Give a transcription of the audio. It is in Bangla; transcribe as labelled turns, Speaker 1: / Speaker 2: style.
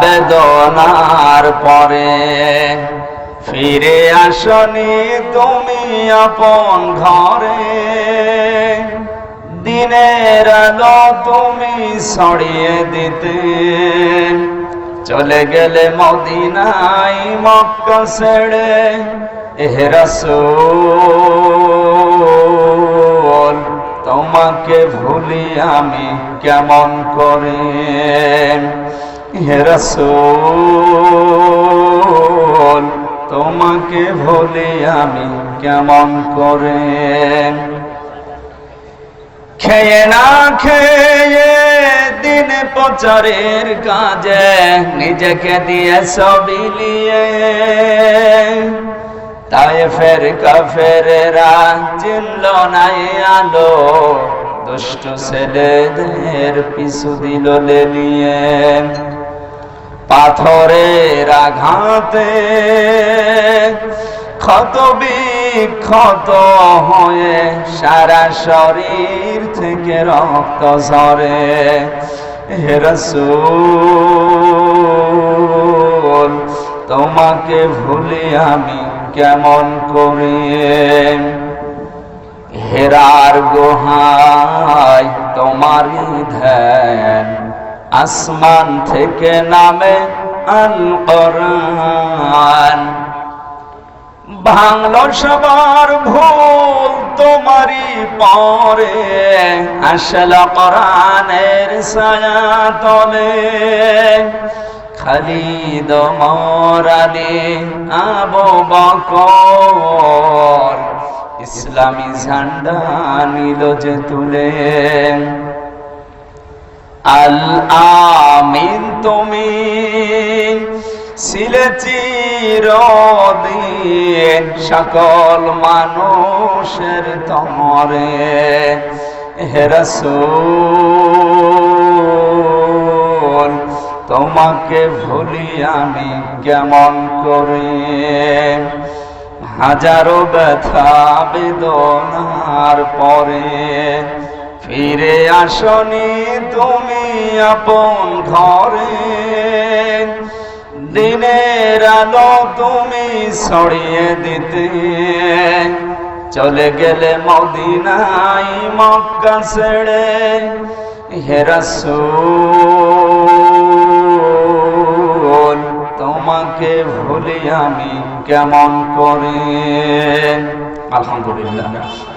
Speaker 1: বেদনার পরে ফিরে আসনি তুমি আপন ঘরে। দিনের আলো তুমি ছড়িয়ে দিতে। চলে গেলে মদিনাই মক্কা ছেড়ে। এহরাসুল তোমাকে ভুলি আমি কেমন করে? হেরাসুল তোমাকে ভুলি আমি কেমন করে? খেয়ে না খেয়ে দিন প্রচারের কাজে নিজেকে দিয়ে সবিলিয়ে তাই ফের কাফেরেরা চিনল নাই আলো, দুষ্ট ছেলেদের পিছু দিল লেলিয়ে। পাথরের আঘাতে ক্ষত বিক্ষত হয়ে সারা শরীর থেকে রক্ত ঝরে। হেরসুল তোমাকে ভুলি আমি কেমন করে? হেরার গোহায় তোমারই ধ্যান, আসমান থেকে নামে ভাঙল সবার ভুল তোমারই পরে, আসল কোরআনের ছায়া তলে খালিদ মরালি আবু বকর, ইসলামী ঝান্ডা নিল যে তুলে। আল আমিন তুমি ছিলে চিরদিন সকল মানুষের তমরে। হেরসুল তোমাকে ভুলি আমি কেমন করে? হাজারো ব্যথা বেদনার পরে ফিরে আসনি তুমি আপন ঘরে। দিনের আলো তুমি ছড়িয়ে দিতে। চলে গেলে মদিনাই মক্কা ছেড়ে হেরাসুল তোমাকে ভুলি আমি কেমন করে? আলহামদুলিল্লাহ।